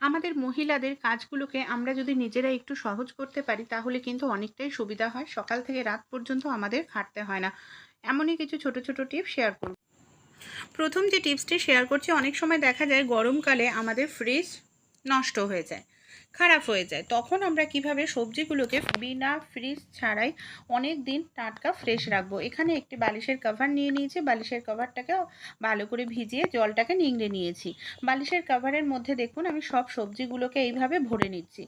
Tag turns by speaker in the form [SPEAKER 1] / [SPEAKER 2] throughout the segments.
[SPEAKER 1] আমাদের মহিলাদের কাজগুলোকে আমরা যদি নিজেরা একটু সহজ করতে পারি, তাহলে কিন্তু অনেকটাই সুবিধা হয়। সকাল থেকে রাত পর্যন্ত আমাদের খাটতে হয় না। এমনই কিছু ছোট ছোট টিপ শেয়ার করব। প্রথম যে টিপসটি শেয়ার করছি, অনেক সময় দেখা যায় গরমকালে আমাদের ফ্রিজ নষ্ট হয়ে যায়। খারাপ হয়ে যায়। তখন আমরা কীভাবে সবজিগুলোকে বিনা ফ্রিজ ছাড়াই অনেক দিন টাটকা ফ্রেশ রাখব? এখানে একটি বালিশের কভার নিয়ে নিয়েছি। বালিশের কভারটাকে ভালো করে ভিজিয়ে জলটাকে নিংড়ে নিয়েছি। বালিশের কভারের মধ্যে দেখুন, আমি সব সবজিগুলোকে এইভাবে ভরে নিচ্ছি।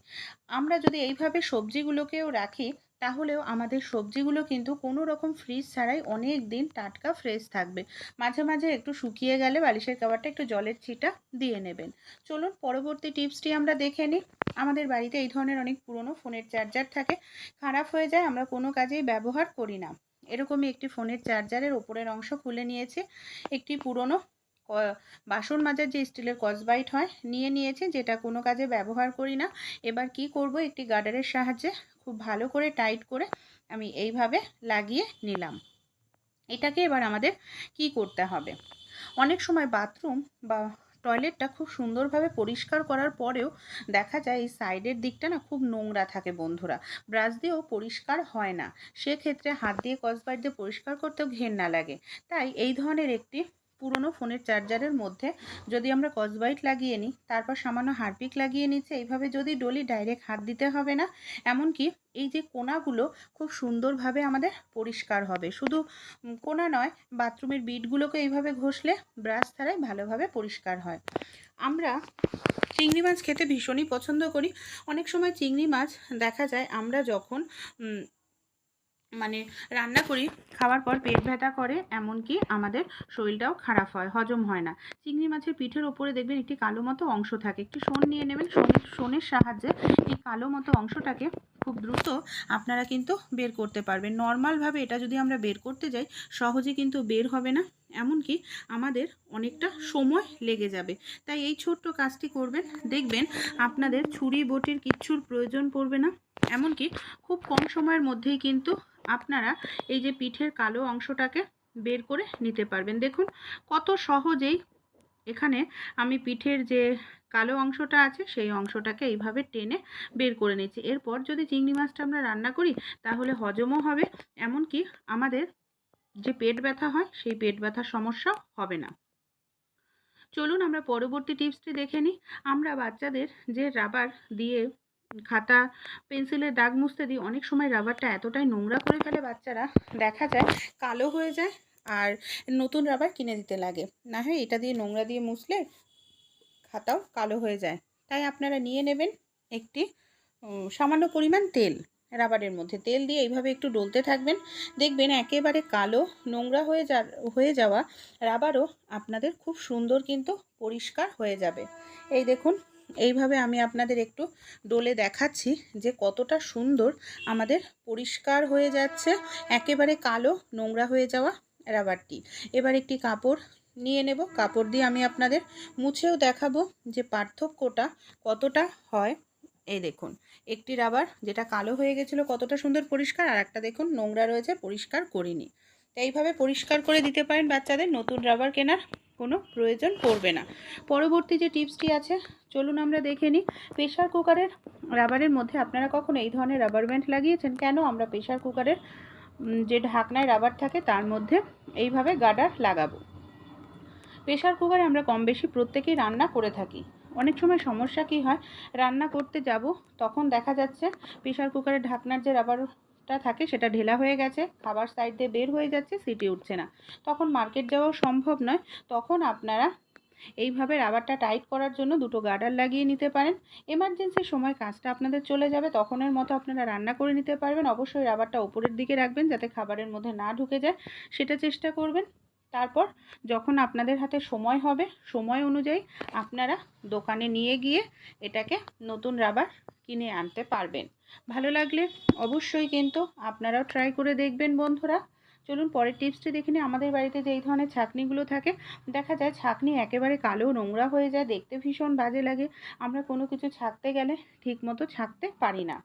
[SPEAKER 1] আমরা যদি এইভাবে সবজিগুলোকেও রাখি তাহলেও আমাদের সবজিগুলো কিন্তু কোনো রকম ফ্রিজ ছাড়াই অনেক দিন টাটকা ফ্রেশ থাকবে। মাঝে মাঝে একটু শুকিয়ে গেলে বালিশের কভারটা একটু জলের ছিটা দিয়ে নেবেন। চলুন পরবর্তী টিপসটি আমরা দেখে নিই। আমাদের বাড়িতে এই ধরনের অনেক পুরনো ফোনের চার্জার থাকে। খারাপ হয়ে যায়, আমরা কোনো কাজেই ব্যবহার করি না। এরকমই একটি ফোনের চার্জারের ওপরের অংশ খুলে নিয়েছে। একটি পুরনো বাসন মাজার যে স্টিলের কসবাইট হয়, নিয়ে নিয়েছে, যেটা কোনো কাজে ব্যবহার করি না। এবার কি করব? একটি গার্ডারের সাহায্যে খুব ভালো করে টাইট করে আমি এইভাবে লাগিয়ে নিলাম। এটাকে এবার আমাদের কি করতে হবে? অনেক সময় বাথরুম বা টয়লেটটা খুব সুন্দরভাবে পরিষ্কার করার পরেও দেখা যায় এই সাইডের দিকটা না খুব নোংরা থাকে বন্ধুরা। ব্রাশ দিয়েও পরিষ্কার হয় না। সেক্ষেত্রে হাত দিয়ে কসবাইট দিয়ে পরিষ্কার করতেও ঘেন্না লাগে। তাই এই ধরনের একটি পুরনো ফোনের চার্জারের মধ্যে যদি আমরা কসবাইট লাগিয়ে নিই, তারপর সামান্য হারপিক লাগিয়ে নিচ্ছে, এইভাবে যদি ডলি ডাইরেক্ট হাত দিতে হবে না, এমনকি এই যে কোনাগুলো খুব সুন্দরভাবে আমাদের পরিষ্কার হবে। শুধু কোনা নয়, বাথরুমের বিটগুলোকে এইভাবে ঘষলে ব্রাশ ছাড়াই ভালোভাবে পরিষ্কার হয়। আমরা চিংড়ি মাছ খেতে ভীষণই পছন্দ করি। অনেক সময় চিংড়ি মাছ দেখা যায়, আমরা যখন মানে রান্না করি, খাওয়ার পর পেট ব্যথা করে, এমনকি আমাদের শরীরটাও খারাপ হয়, হজম হয় না। চিংড়ি মাছের পিঠের ওপরে দেখবেন একটি কালো মতো অংশ থাকে, একটি শোন নিয়ে নেবেন শোনের সাহায্যে এই কালো মতো অংশটাকে খুব দ্রুত আপনারা কিন্তু বের করতে পারবেন। নর্মালভাবে এটা যদি আমরা বের করতে যাই, সহজে কিন্তু বের হবে না, এমনকি আমাদের অনেকটা সময় লেগে যাবে। তাই এই ছোট্ট কাজটি করবেন। দেখবেন আপনাদের ছুরি, বটির কিচ্ছুর প্রয়োজন পড়বে না, এমনকি খুব কম সময়ের মধ্যেই কিন্তু আপনারা এই যে পিঠের কালো অংশটাকে বের করে নিতে পারবেন। দেখুন কত সহজেই এখানে আমি পিঠের যে কালো অংশটা আছে, সেই অংশটাকে এইভাবে টেনে বের করে নিচ্ছি। এরপর যদি চিংড়ি মাছটা আমরা রান্না করি, তাহলে হজমও হবে, এমনকি আমাদের যে পেট ব্যথা হয়, সেই পেট ব্যথার সমস্যা হবে না। চলুন আমরা পরবর্তী টিপসটি দেখে নিই। আমরা বাচ্চাদের যে রাবার দিয়ে খাতা পেন্সিলের দাগ মুছতে দিই, অনেক সময় রাবারটা এতটাই নোংরা করে ফেলে বাচ্চারা, দেখা যায় কালো হয়ে যায় আর নতুন রাবার কিনে দিতে লাগে। না হয় এটা দিয়ে নোংরা দিয়ে মুছলে খাতাও কালো হয়ে যায়। তাই আপনারা নিয়ে নেবেন একটি সামান্য পরিমাণ তেল, রাবারের মধ্যে। তেল দিয়ে এইভাবে একটু ডলতে থাকবেন। দেখবেন একেবারে কালো, নোংরা হয়ে যা হয়ে যাওয়া রাবারও আপনাদের খুব সুন্দর কিন্তু পরিষ্কার হয়ে যাবে। এই দেখুন, এইভাবে আমি আপনাদের একটু ডোলে দেখাচ্ছি যে কতটা সুন্দর আমাদের পরিষ্কার হয়ে যাচ্ছে, একেবারে কালো, নোংরা হয়ে যাওয়া রাবারটি। এবার একটি কাপড় নিয়ে নেব। কাপড় দিয়ে আমি আপনাদের মুছেও দেখাবো যে পার্থক্যটা কতটা হয়। এই দেখুন, একটি রাবার যেটা কালো হয়ে গেছিল কতটা সুন্দর পরিষ্কার, আর একটা দেখুন নোংরা রয়েছে, পরিষ্কার করিনি। তো এইভাবে পরিষ্কার করে দিতে পারেন বাচ্চাদের, নতুন রাবার কেনার কোনো প্রয়োজন পড়বে না। পরবর্তী যে টিপসটি আছে, চলুন আমরা দেখে নিই। প্রেশার কুকারের রাবারের মধ্যে আপনারা কখনো এই ধরনের রাবার ব্যান্ড লাগিয়েছেন? কেন আমরা প্রেশার কুকারের যে ঢাকনায় রাবার থাকে তার মধ্যে এইভাবে গার্ডার লাগাবো? প্রেশার কুকারে আমরা কম বেশি প্রত্যেকেই রান্না করে থাকি। অনেক সময় সমস্যা কি হয়? রান্না করতে যাব, তখন দেখা যাচ্ছে প্রেশার কুকারের ঢাকনার যে রাবার ভাতটা থাকে সেটা ঢেলা হয়ে গেছে, খাবার সাইড দিয়ে বের হয়ে যাচ্ছে সিটি উঠছে না। তখন মার্কেট যাওয়াও সম্ভব নয়। তখন আপনারা এইভাবে রাবারটা টাইট করার জন্য দুটো গার্ডার লাগিয়ে নিতে পারেন। এমার্জেন্সির সময় কাজটা আপনাদের চলে যাবে, তখনের মতো আপনারা রান্না করে নিতে পারবেন। অবশ্যই রাবারটা ওপরের দিকে রাখবেন যাতে খাবারের মধ্যে না ঢুকে যায়, সেটা চেষ্টা করবেন। তারপর যখন আপনাদের হাতে সময় হবে, সময় অনুযায়ী আপনারা দোকানে নিয়ে গিয়ে এটাকে নতুন রাবার কিনে আনতে পারবেন। ভালো লাগলে অবশ্যই কিন্তু আপনারাও ট্রাই করে দেখবেন বন্ধুরা। চলুন পরের টিপসটি দেখে নিই। আমাদের বাড়িতে যে এই ধরনের ছাকনিগুলো থাকে, দেখা যায় ছাকনি একেবারে কালো, নোংরা হয়ে যায়, দেখতে ভীষণ বাজে লাগে। আমরা কোনো কিছু ছাকতে গেলে ঠিক মতো ছাকতে পারি না।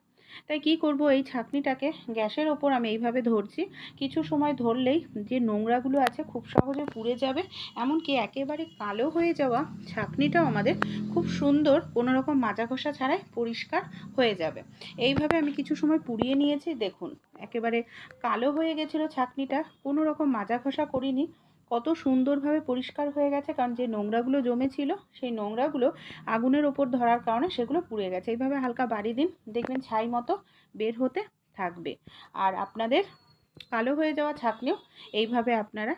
[SPEAKER 1] তাই কি করব? এই ছাঁকনিটাকে গ্যাসের ওপর আমি এইভাবে ধরছি। কিছু সময় ধরলেই যে নোংরাগুলো আছে খুব সহজে পুড়ে যাবে। এমনকি একেবারে কালো হয়ে যাওয়া ছাঁকনিটাও আমাদের খুব সুন্দর কোনো রকম মাজা ঘষা ছাড়াই পরিষ্কার হয়ে যাবে। এইভাবে আমি কিছু সময় পুড়িয়ে নিয়েছি। দেখুন, একেবারে কালো হয়ে গেছিল ছাঁকনিটা। কোনো রকম মাজা ঘষা করিনি। কত সুন্দরভাবে পরিষ্কার হয়ে গেছে। কারণ যে নোংরাগুলো জমেছিল, সেই নোংরাগুলো আগুনের ওপর ধরার কারণে সেগুলো পুড়ে গেছে। এইভাবে হালকা বাড়ি দিন, দেখবেন ছাই মতো বের হতে থাকবে। আর আপনাদের কালো হয়ে যাওয়া ছাকনিও এইভাবে আপনারা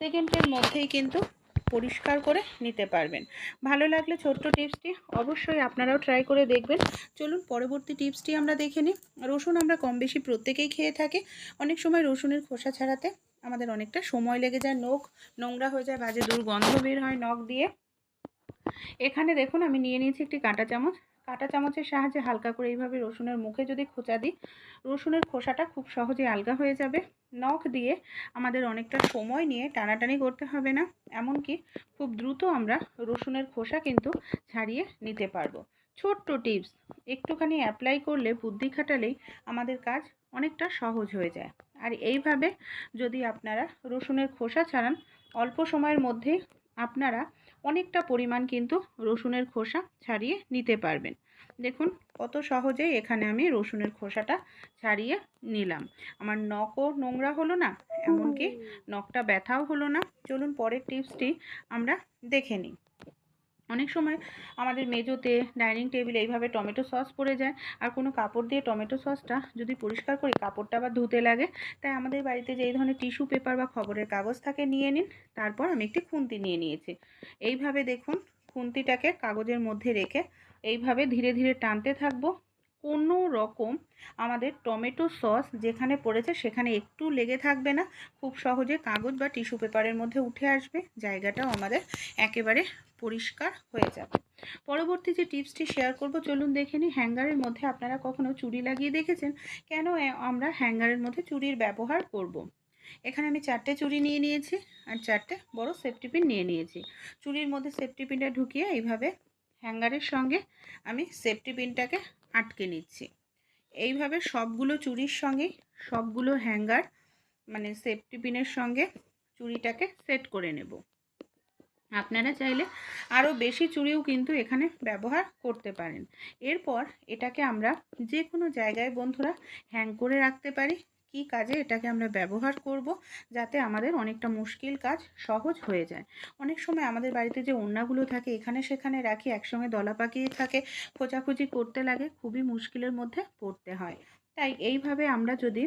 [SPEAKER 1] সেকেন্ডের মধ্যেই কিন্তু পরিষ্কার করে নিতে পারবেন। ভালো লাগলে ছোট্ট টিপসটি অবশ্যই আপনারাও ট্রাই করে দেখবেন। চলুন পরবর্তী টিপসটি আমরা দেখে নিই। রসুন আমরা কম বেশি প্রত্যেকেই খেয়ে থাকি। অনেক সময় রসুনের খোসা ছাড়াতে আমাদের অনেকটা সময় লেগে যায়, নখ নোংরা হয়ে যায়, বাজে দুর্গন্ধ বের হয় নখ দিয়ে। এখানে দেখুন, আমি নিয়ে নিয়েছি একটি কাঁটা চামচ। কাঁটা চামচের সাহায্যে হালকা করে এইভাবে রসুনের মুখে যদি খোঁচা দিই, রসুনের খোসাটা খুব সহজে আলগা হয়ে যাবে। নখ দিয়ে আমাদের অনেকটা সময় নিয়ে টানাটানি করতে হবে না, এমনকি খুব দ্রুত আমরা রসুনের খোসা কিন্তু ছাড়িয়ে নিতে পারব। ছোট্ট টিপস, একটুখানি অ্যাপ্লাই করলে বুদ্ধি খাটালেই আমাদের কাজ অনেকটা সহজ হয়ে যায়। আর এইভাবে যদি আপনারা রসুনের খোসা ছাড়ান অল্প সময়ের মধ্যেই আপনারা অনেকটা পরিমাণ কিন্তু রসুনের খোসা ছাড়িয়ে নিতে পারবেন। দেখুন কত সহজেই এখানে আমি রসুনের খোসাটা ছাড়িয়ে নিলাম। আমার নখও নোংরা হলো না এমনকি নখটা ব্যথাও হলো না। চলুন পরের টিপসটি আমরা দেখে নিই। অনেক সময় আমাদের মেজোতে ডাইনিং টেবিলে এইভাবে টমেটো সস পড়ে যায়, আর কোনো কাপড় দিয়ে টমেটো সসটা যদি পরিষ্কার করি, কাপড়টা আবার ধুতে লাগে। তাই আমাদের বাড়িতে যে এই ধরনের টিস্যু পেপার বা খবরের কাগজ থাকে, নিয়ে নিন। তারপর আমি একটি খুন্তি নিয়ে নিয়েছি। এইভাবে দেখুন, খুন্তিটাকে কাগজের মধ্যে রেখে এইভাবে ধীরে ধীরে টানতে থাকব। কোনো রকম আমাদের টমেটো সস যেখানে পড়েছে সেখানে একটু লেগে থাকবে না। খুব সহজে কাগজ বা টিস্যু পেপারের মধ্যে উঠে আসবে। জায়গাটাও আমাদের একেবারে পরিষ্কার হয়ে যাবে। পরবর্তী যে টিপসটি শেয়ার করব, চলুন দেখে নিই হ্যাঙ্গারের মধ্যে আপনারা কখনো চুড়ি লাগিয়ে দেখেছেন? কেন আমরা হ্যাঙ্গারের মধ্যে চুড়ির ব্যবহার করব। এখানে আমি চারটে চুড়ি নিয়ে নিয়েছি আর চারটে বড় সেফটি পিন নিয়ে নিয়েছি। চুড়ির মধ্যে সেফটি পিনটা ঢুকিয়ে এইভাবে হ্যাঙ্গারের সঙ্গে আমি সেফটি পিনটাকে আটকে নিচ্ছি। এইভাবে সবগুলো চুরির সঙ্গে, সবগুলো হ্যাঙ্গার মানে সেফটি পিনের সঙ্গে চুড়িটাকে সেট করে নেব। আপনারা চাইলে আরও বেশি চুরিও কিন্তু এখানে ব্যবহার করতে পারেন। এরপর এটাকে আমরা যে কোনো জায়গায় বন্ধুরা হ্যাং করে রাখতে পারি। কি কাজে এটাকে আমরা ব্যবহার করব যাতে আমাদের অনেকটা মুশকিল কাজ সহজ হয়ে যায়। অনেক সময় আমাদের বাড়িতে যে ওড়নাগুলো থাকে, এখানে সেখানে রাখি, একসঙ্গে দলা পাকিয়ে থাকে, খোঁজাখুঁজি করতে লাগে, খুবই মুশকিলের মধ্যে পড়তে হয়। তাই এইভাবে আমরা যদি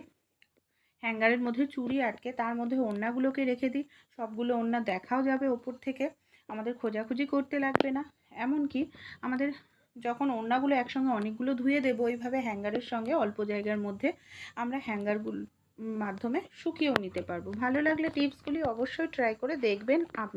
[SPEAKER 1] হ্যাঙ্গারের মধ্যে চুড়ি আটকে তার মধ্যে ওড়নাগুলোকে রেখে দিই, সবগুলো ওড়না দেখাও যাবে ওপর থেকে, আমাদের খোঁজাখুঁজি করতে লাগবে না। এমনকি আমাদের যখন ওড়নাগুলো একসঙ্গে অনেকগুলো ধুয়ে দেবো, ওইভাবে হ্যাঙ্গারের সঙ্গে অল্প জায়গার মধ্যে আমরা হ্যাঙ্গারগুলো মাধ্যমে শুকিয়েও নিতে পারব। ভালো লাগলে টিপসগুলি অবশ্যই ট্রাই করে দেখবেন আপনি।